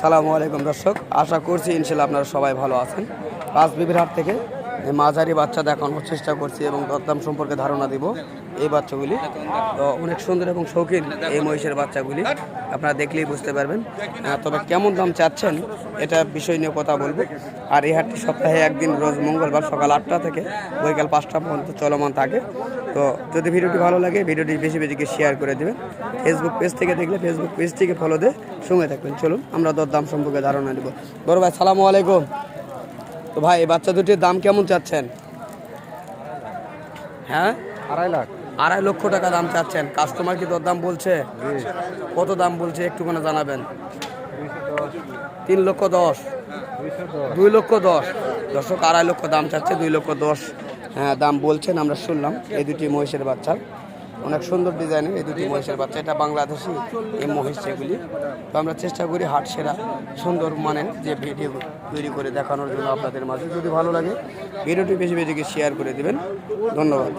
সালামু আলাইকুম দর্শক। আশা করছি ইনশাল্লাহ আপনারা সবাই ভালো আছেন। পাঁচ হাট থেকে মাঝারি বাচ্চা দেখানোর চেষ্টা করছি এবং দরদাম সম্পর্কে ধারণা দিব। এই বাচ্চাগুলি, তো অনেক সুন্দর এবং শৌখিন এই মহিষের বাচ্চাগুলি। আপনারা দেখলেই বুঝতে পারবেন। তবে কেমন দাম চাচ্ছেন, এটা বিষয় নিয়ে কথা বলব। আর এই হাটটি সপ্তাহে একদিন, রোজ মঙ্গলবার সকাল আটটা থেকে বৈকাল পাঁচটা পর্যন্ত চলমান থাকে। তো যদি ভিডিওটি ভালো লাগে, ভিডিওটি বেশি বেশিকে শেয়ার করে দেবেন। ফেসবুক পেজ থেকে দেখলে ফেসবুক পেজ থেকে ফলো দিয়ে সঙ্গে থাকবেন। চলুন, আমরা দরদাম সম্পর্কে ধারণা নেব। বড় ভাই সালামু আলাইকুম। তো ভাই এই বাচ্চা দুটির দাম কেমন চাচ্ছেন? হ্যাঁ? আড়াই লাখ। আড়াই লক্ষ টাকা দাম চাচ্ছেন। কাস্টমার কি দরদাম বলছে? কত দাম বলছে একটুখানি জানাবেন। তিন লক্ষ দশ। দুই লক্ষ দশ। দর্শক আড়াই লক্ষ দাম চাচ্ছে দুই লক্ষ দশ। হ্যাঁ দাম বলছেন আমরা শুনলাম। এই দুটি মহিষের বাচ্চা। অনেক সুন্দর ডিজাইনের এই দুটি মহিষের বাচ্চা। এটা বাংলাদেশি এই মহিষ সেগুলি তো আমরা চেষ্টা করি হাট সেরা, সুন্দর মানের যে ভিডিও তৈরি করে দেখানোর জন্য আপনাদের মাঝে। যদি ভালো লাগে, ভিডিওটি বেশি বেশিকে শেয়ার করে দেবেন। ধন্যবাদ।